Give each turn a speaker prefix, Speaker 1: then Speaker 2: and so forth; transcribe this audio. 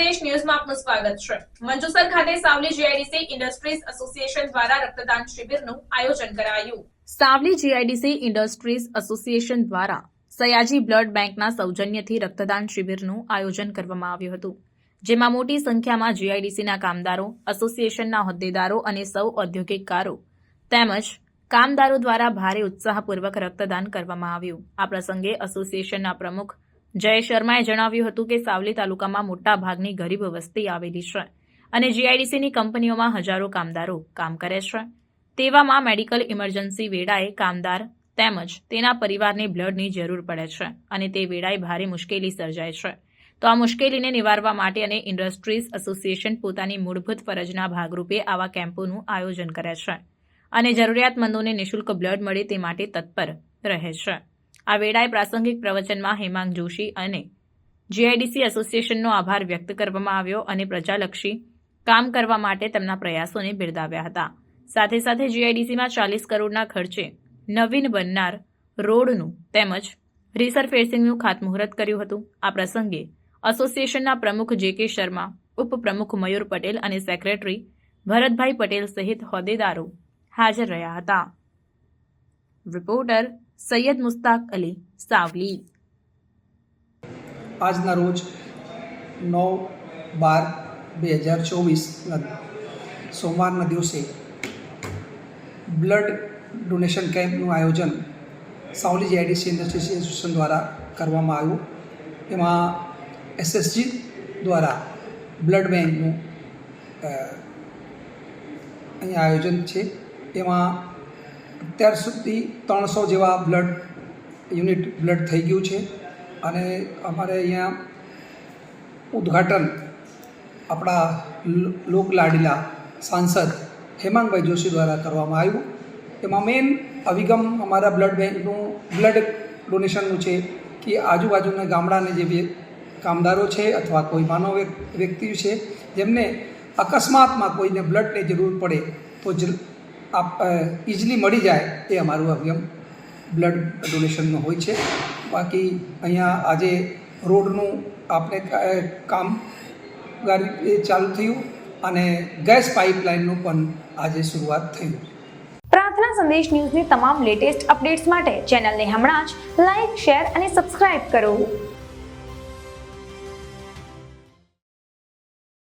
Speaker 1: ન્યૂઝમાં આપનું સ્વાગત છે. મંજુસર ખાતે સાવલી જીઆઈડીસી ઇન્ડસ્ટ્રીઝ એસોસિએશન દ્વારા રક્તદાન શિબિરનું આયોજન કરાયું. સાવલી જીઆઈડીસી ઇન્ડસ્ટ્રીઝ એસોસિએશન દ્વારા સયાજી બ્લડ બેંકના સૌજન્યથી રક્તદાન શિબિરનું આયોજન કરવામાં આવ્યું હતું. જેમાં મોટી સંખ્યામાં જીઆઈડીસીના કામદારો એસોસિએશનના હોદ્દેદારો અને સૌ ઔદ્યોગિકકારો તેમજ કામદારો દ્વારા ભારે ઉત્સાહપૂર્વક રક્તદાન કરવામાં આવ્યું. આ પ્રસંગે એસોસિએશનના પ્રમુખ જય શર્માએ જણાવ્યું હતું કે સાવલી તાલુકામાં મોટા ભાગની ગરીબ વસ્તી આવેલી છે અને જીઆઈડીસીની કંપનીઓમાં હજારો કામદારો કામ કરે છે. તેવામાં મેડિકલ ઇમરજન્સી વેળાએ કામદાર તેમજ તેના પરિવારને બ્લડની જરૂર પડે છે અને તે વેળાએ ભારે મુશ્કેલી સર્જાય છે. તો આ મુશ્કેલીને નિવારવા માટે અને ઇન્ડસ્ટ્રીઝ એસોસિએશન પોતાની મૂળભૂત ફરજના ભાગરૂપે આવા કેમ્પોનું આયોજન કરે છે અને જરૂરિયાતમંદોને નિઃશુલ્ક બ્લડ મળે તે માટે તત્પર રહે છે. આ વેળાએ પ્રાસંગિક પ્રવચનમાં હેમાંગ જોશી અને જીઆઈડીસી એસોસિએશનનો આભાર વ્યક્ત કરવામાં આવ્યો અને પ્રજાલક્ષી કામ કરવા માટે તેમના પ્રયાસોને બિરદાવ્યા હતા. સાથે સાથે જીઆઈડીસીમાં ચાલીસ કરોડના ખર્ચે નવીન બનનાર રોડનું તેમજ રિસરફેસિંગનું ખાતમુહૂર્ત કર્યું હતું. આ પ્રસંગે એસોસિએશનના પ્રમુખ જે કે શર્મા, ઉપપ્રમુખ મયુર પટેલ અને સેક્રેટરી ભરતભાઈ પટેલ સહિત હોદ્દેદારો હાજર રહ્યા હતા. રિપોર્ટર સૈયદ મુસ્તાક અલી સાવલી.
Speaker 2: આજના રોજ નવ બાર બે હજાર ચોવીસના સોમવારના દિવસે બ્લડ ડોનેશન કેમ્પનું આયોજન સાવલી જીઆઈડીસી ઇન્ડસ્ટ્રીઝ એસોસિએશન દ્વારા કરવામાં આવ્યું. એમાં એસએસજી દ્વારા બ્લડ બેંકનું અહીંયા આયોજન છે. એમાં અત્યાર સુધી ત્રણસો જેવા બ્લડ યુનિટ બ્લડ થઈ ગયું છે અને અમારે અહીંયા ઉદ્ઘાટન આપણા લોકલાડીલા સાંસદ હેમાંગભાઈ જોશી દ્વારા કરવામાં આવ્યું. એમાં મેઇન અભિગમ અમારા બ્લડ બેંકનું બ્લડ ડોનેશનનું છે કે આજુબાજુના ગામડાને જે કામદારો છે અથવા કોઈ માનવ વ્યક્તિ છે, જેમને અકસ્માતમાં કોઈને બ્લડની જરૂર પડે તો આપ ઇઝીલી મળી જાય એ અમારું અભિગમ. બ્લડ ડોનેશનનો હોય છે. બાકી અહીંયા આજે રોડનું આપણે કામ ચાલુ થયું અને ગેસ પાઇપલાઇનનું પણ આજે શરૂઆત થયું.
Speaker 3: પ્રાર્થના સંદેશ ન્યૂઝની તમામ લેટેસ્ટ અપડેટ્સ માટે ચેનલને હમણાં જ લાઇક શેર અને સબસ્ક્રાઇબ કરો.